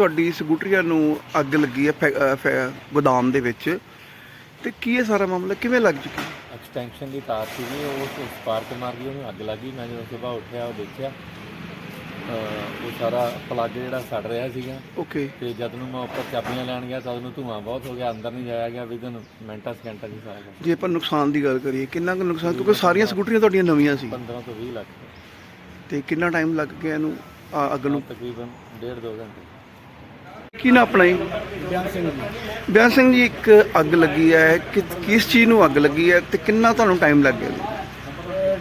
ਤੁਹਾਡੀ ਸਕੂਟਰੀਆਂ ਨੂੰ ਅੱਗ ਲੱਗੀ ਹੈ ਗੋਦਾਮ ਦੇ ਵਿੱਚ। ਤੇ ਕੀ ਇਹ ਸਾਰਾ ਮਾਮਲਾ ਕਿਵੇਂ ਲੱਗ ਚੁੱਕੀ ਐਕਸਟੈਂਸ਼ਨ ਦੀ ਤਾਰ ਸੀਗੀ ਉਹ ਉਸ ਸਪਾਰਕ ਮਾਰ ਗਈ ਉਹਨੂੰ ਅੱਗ ਲੱਗੀ ਮੈਂ ਜਦੋਂ ਸਵੇਰ ਉੱਠਿਆ ਉਹ ਦੇਖਿਆ ਉਹ ਸਾਰਾ ਪਲੱਗ ਜਿਹੜਾ ਸੜ ਰਿਹਾ ਸੀਗਾ। ਓਕੇ। ਤੇ ਜਦ ਨੂੰ ਮੈਂ ਉੱਪਰ ਚਾਬੀਆਂ ਲੈਣ ਗਿਆ ਤਾਂ ਉਹਨੂੰ ਧੂਆਂ ਬਹੁਤ ਹੋ ਗਿਆ ਅੰਦਰ ਨਹੀਂ ਜਾਇਆ ਗਿਆ ਵਿਦਨ ਮਿੰਟਾਂ ਸਕਿੰਟਾਂ ਹੀ ਸਾਰਾ। ਜੇ ਆਪਾਂ ਨੁਕਸਾਨ ਦੀ ਗੱਲ ਕਰੀਏ ਕਿੰਨਾ ਕੁ ਨੁਕਸਾਨ? ਕਿਉਂਕਿ ਸਾਰੀਆਂ ਸਕੂਟਰੀਆਂ ਤੁਹਾਡੀਆਂ ਨਵੀਆਂ ਸੀ। 15 ਤੋਂ 20 ਲੱਖ। ਤੇ ਕਿੰਨਾ ਟਾਈਮ ਲੱਗ ਗਿਆ ਇਹਨੂੰ ਅੱਗ ਨੂੰ? ਤਕਰੀਬਨ ਡੇਢ ਦੋ ਘੰਟੇ। ਕੀ ਨਾ ਆਪਣਾ ਜੀ? ਬਿਆਨ ਸਿੰਘ ਜੀ। ਬਿਆਨ ਸਿੰਘ ਜੀ ਇੱਕ ਅੱਗ ਲੱਗੀ ਹੈ। ਕਿ ਕਿਸ ਚੀਜ਼ ਨੂੰ ਅੱਗ ਲੱਗੀ ਹੈ ਤੇ ਕਿੰਨਾ ਤੁਹਾਨੂੰ ਟਾਈਮ ਲੱਗ ਗਿਆ ਜੀ?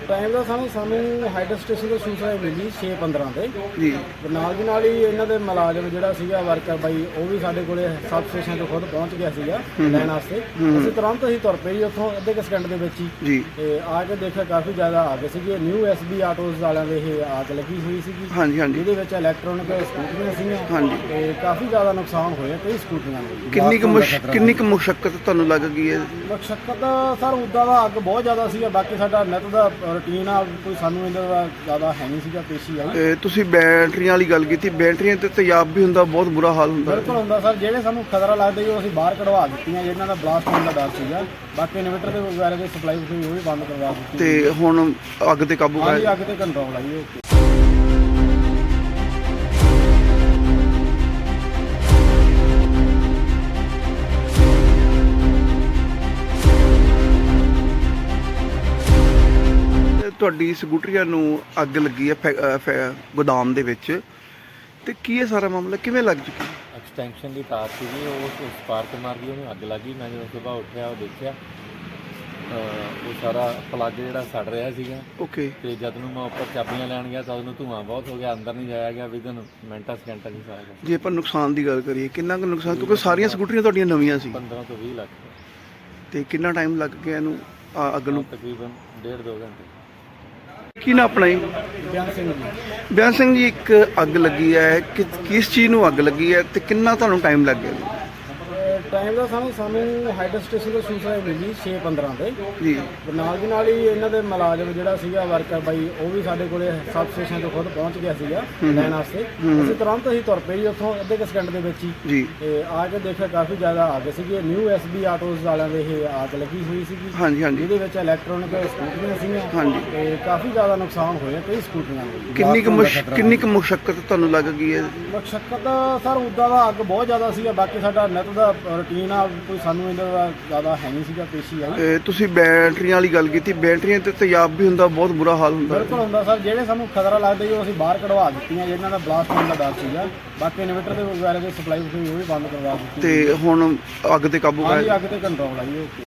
ਟਾਈਮ ਦਾ ਸਾਨੂੰ ਸਾਨੂੰ ਹਾਈਡਰ ਸਟੇਸ਼ਨ ਤੋਂ ਸੂਚਨਾ ਮਿਲੀ 6:15 ਤੇ। ਜੀ। ਤੇ ਨਾਲ ਦੀ ਨਾਲ ਹੀ ਇਹਨਾਂ ਦੇ ਮੁਲਾਜ਼ਮ ਜਿਹੜਾ ਸੀਗਾ ਵਰਕਰ ਬਾਈ ਉਹ ਵੀ ਸਾਡੇ ਕੋਲੇ ਸਬ ਸਟੇਸ਼ਨ ਤੋਂ ਖੁਦ ਪਹੁੰਚ ਗਿਆ ਸੀਗਾ ਲੈਣ ਵਾਸਤੇ। ਅਸੀਂ ਤੁਰੰਤ ਹੀ ਤੁਰ ਪਏ ਜੀ ਉੱਥੋਂ ਅੱਧੇ ਕੁ ਸਕਿੰਟ ਦੇ ਵਿੱਚ ਹੀ। ਜੀ। ਤੇ ਆ ਕੇ ਦੇਖਿਆ ਕਾਫੀ ਜ਼ਿਆਦਾ ਆ ਗਏ ਸੀਗੇ। ਨਿਊ ਐਸਬੀ ਆਟੋਜ਼ ਵਾਲਿਆਂ ਦੇ ਇਹ ਆਗ ਲੱਗੀ ਹੋਈ ਸੀਗੀ। ਹਾਂਜੀ ਹਾਂਜੀ। ਜਿਹਦੇ ਵਿੱਚ ਇਲੈਕਟ੍ਰੋਨਿਕ ਸਕੂਟਰੀਆਂ ਸੀਗੀਆਂ। ਹਾਂਜੀ। ਤੇ ਕਾਫੀ ਜ਼ਿਆਦਾ ਨੁਕਸਾਨ ਹੋਇਆ ਕਈ ਸਕੂਟਰੀਆਂ ਦੇ ਕਿੰਨੀ ਕੁ ਕਿੰਨੀ ਕੁ ਮੁਸ਼ਕਲ ਤੁਹਾਨੂੰ ਲੱਗ ਗਈ ਹੈ? ਮਕਸਦ ਸਰ ਉਦਾਂ ਦਾ ਅੱਗ ਬਹੁਤ ਜ਼ਿਆਦਾ ਸੀਗਾ। ਬਾਕੀ ਸਾਡਾ ਨਿਤ ਦਾ ਰੁਟੀਨ ਆ ਕੋਈ ਸਾਨੂੰ ਇਹਦਾ ਦਾ ਜ਼ਿਆਦਾ ਹੈ ਨਹੀਂ ਸੀਗਾ ਪੇਸ਼ੀ ਆਈ ਤੇ ਤੁਸੀਂ ਬੈਟਰੀਆਂ ਵਾਲੀ ਗੱਲ ਕੀਤੀ। ਬੈਟਰੀਆਂ ਤੇ ਤੇਜ਼ਾਬ ਵੀ ਹੁੰਦਾ ਬਹੁਤ ਬੁਰਾ ਹਾਲ ਹੁੰਦਾ। ਬਿਲਕੁਲ ਹੁੰਦਾ ਸਰ ਜਿਹੜੇ ਸਾਨੂੰ ਖਤਰਾ ਲੱਗਦਾ ਜੀ ਉਹ ਅਸੀਂ ਬਾਹਰ ਕਢਵਾ ਦਿੱਤੀਆਂ ਜਿਹਨਾਂ ਦਾ ਬਲਾਸਟ ਹੋਣ ਦਾ ਡਰ ਸੀਗਾ। ਬਾਕੀ ਇਨਵੇਟਰ ਦੇ ਵਗੈਰਾ ਦੀ ਸਪਲਾਈ ਉਹ ਵੀ ਬੰਦ ਕਰਵਾ ਦਿੱਤੀ ਤੇ ਹੁਣ ਅੱਗ ਤੇ ਕਾਬੂ ਹਾਂਜੀ ਪਾਇਆ। ਅੱਗ ਤੇ ਕੰਟਰੋਲ ਆਈ ਓਕੇ ਤੁਹਾਡੀ ਸਕੂਟਰੀਆਂ ਨੂੰ ਅੱਗ ਲੱਗੀ ਹੈ ਗੋਦਾਮ ਦੇ ਵਿੱਚ। ਤੇ ਕੀ ਇਹ ਸਾਰਾ ਮਾਮਲਾ ਕਿਵੇਂ ਲੱਗ ਚੁੱਕੀ ਐਕਸਟੈਂਸ਼ਨ ਦੀ ਤਾਰ ਸੀਗੀ ਉਹ ਉਸ ਸਪਾਰਕ ਮਾਰ ਗਈ ਉਹਨੂੰ ਅੱਗ ਲੱਗੀ ਮੈਂ ਜਦੋਂ ਸਵੇਰ ਉੱਠਿਆ ਉਹ ਦੇਖਿਆ ਉਹ ਸਾਰਾ ਪਲੱਗ ਜਿਹੜਾ ਸੜ ਰਿਹਾ ਸੀਗਾ। ਓਕੇ। ਤੇ ਜਦ ਨੂੰ ਮੈਂ ਉੱਪਰ ਚਾਬੀਆਂ ਲੈਣ ਗਿਆ ਤਾਂ ਉਹਨੂੰ ਧੂਆਂ ਬਹੁਤ ਹੋ ਗਿਆ ਅੰਦਰ ਨਹੀਂ ਜਾਇਆ ਗਿਆ ਵਿਦਨ ਮਿੰਟਾਂ ਸਕਿੰਟਾਂ ਹੀ ਸਾਰਾ। ਜੇ ਆਪਾਂ ਨੁਕਸਾਨ ਦੀ ਗੱਲ ਕਰੀਏ ਕਿੰਨਾ ਕੁ ਨੁਕਸਾਨ? ਕਿਉਂਕਿ ਸਾਰੀਆਂ ਸਕੂਟਰੀਆਂ ਤੁਹਾਡੀਆਂ ਨਵੀਆਂ ਸੀ। 15 ਤੋਂ 20 ਲੱਖ। ਤੇ ਕਿੰਨਾ ਟਾਈਮ ਲੱਗ ਗਿਆ ਇਹਨੂੰ ਅੱਗ ਨੂੰ? ਤਕਰੀਬਨ ਡੇਢ ਦੋ ਘੰਟੇ। ਕੀ ਨਾ ਆਪਣਾ ਜੀ? ਬਿਆਨ ਸਿੰਘ ਜੀ। ਬਿਆਨ ਸਿੰਘ ਜੀ ਇੱਕ ਅੱਗ ਲੱਗੀ ਹੈ। ਕਿ ਕਿਸ ਚੀਜ਼ ਨੂੰ ਅੱਗ ਲੱਗੀ ਹੈ ਤੇ ਕਿੰਨਾ ਤੁਹਾਨੂੰ ਟਾਈਮ ਲੱਗ ਗਿਆ? ਜੀ? ਟਾਈਮ ਦਾ ਸਾਨੂੰ ਸਾਨੂੰ ਹਾਈਡਰ ਸਟੇਸ਼ਨ ਤੋਂ ਸੂਚਨਾ ਮਿਲੀ 6:15 ਤੇ। ਜੀ। ਨਾਲ ਦੀ ਨਾਲ ਹੀ ਇਹਨਾਂ ਦੇ ਮੁਲਾਜ਼ਮ ਜਿਹੜਾ ਸੀਗਾ ਵਰਕਰ ਬਾਈ ਉਹ ਵੀ ਸਾਡੇ ਕੋਲੇ ਸਬ ਸਟੇਸ਼ਨ ਤੋਂ ਖੁਦ ਪਹੁੰਚ ਗਿਆ ਸੀਗਾ ਲੈਣ ਵਾਸਤੇ। ਅਸੀਂ ਤੁਰੰਤ ਹੀ ਤੁਰ ਪਏ ਜੀ ਉੱਥੋਂ ਅੱਧੇ ਕੁ ਸਕਿੰਟ ਦੇ ਵਿੱਚ ਹੀ। ਜੀ। ਤੇ ਆ ਕੇ ਦੇਖਿਆ ਕਾਫੀ ਜ਼ਿਆਦਾ ਆ ਗਏ ਸੀਗੇ। ਨਿਊ ਐਸਬੀ ਆਟੋਜ਼ ਵਾਲਿਆਂ ਦੇ ਇਹ ਆਗ ਲੱਗੀ ਹੋਈ ਸੀਗੀ। ਹਾਂਜੀ ਹਾਂਜੀ। ਜਿਹਦੇ ਵਿੱਚ ਇਲੈਕਟ੍ਰੋਨਿਕ ਸਕੂਟਰੀਆਂ ਸੀਗੀਆਂ। ਹਾਂਜੀ। ਤੇ ਕਾਫੀ ਜ਼ਿਆਦਾ ਨੁਕਸਾਨ ਹੋਇਆ ਕਈ ਸਕੂਟਰੀਆਂ ਦੇ ਕਿੰਨੀ ਕੁ ਕਿੰਨੀ ਕੁ ਮੁਸ਼ਕਲ ਤੁਹਾਨੂੰ ਲੱਗ ਗਈ ਹੈ? ਮਕਸਦ ਸਰ ਉਦਾਂ ਦਾ ਅੱਗ ਬਹੁਤ ਜ਼ਿਆਦਾ ਸੀਗਾ। ਬਾਕੀ ਸਾਡਾ ਨਿਤ ਦਾ ਰੁਟੀਨ ਆ ਕੋਈ ਸਾਨੂੰ ਇਹਦਾ ਦਾ ਜ਼ਿਆਦਾ ਹੈ ਨਹੀਂ ਸੀਗਾ ਪੇਸ਼ੀ ਆਈ। ਤੇ ਤੁਸੀਂ ਬੈਟਰੀਆਂ ਵਾਲੀ ਗੱਲ ਕੀਤੀ ਬੈਟਰੀਆਂ ਤੇ ਤੇਜ਼ਾਬ ਵੀ ਹੁੰਦਾ ਬਹੁਤ ਬੁਰਾ ਹਾਲ ਹੁੰਦਾ। ਬਿਲਕੁਲ ਹੁੰਦਾ ਸਰ ਜਿਹੜੇ ਸਾਨੂੰ ਖਤਰਾ ਲੱਗਦਾ ਜੀ ਉਹ ਅਸੀਂ ਬਾਹਰ ਕਢਵਾ ਦਿੱਤੀਆਂ ਜਿਹਨਾਂ ਦਾ ਬਲਾਸਟ ਹੋਣ ਦਾ ਡਰ ਸੀਗਾ। ਬਾਕੀ ਇਨਵੇਟਰ ਦੇ ਵਗੈਰਾ ਦੀ ਸਪਲਾਈ ਉਹ ਵੀ ਬੰਦ ਕਰਵਾ ਦਿੱਤੀ ਤੇ ਹੁਣ ਅੱਗ ਤੇ ਕਾਬੂ ਹਾਂਜੀ ਪਾਇਆ। ਅੱਗ ਤੇ ਕੰਟਰੋਲ ਆਈ ਓਕੇ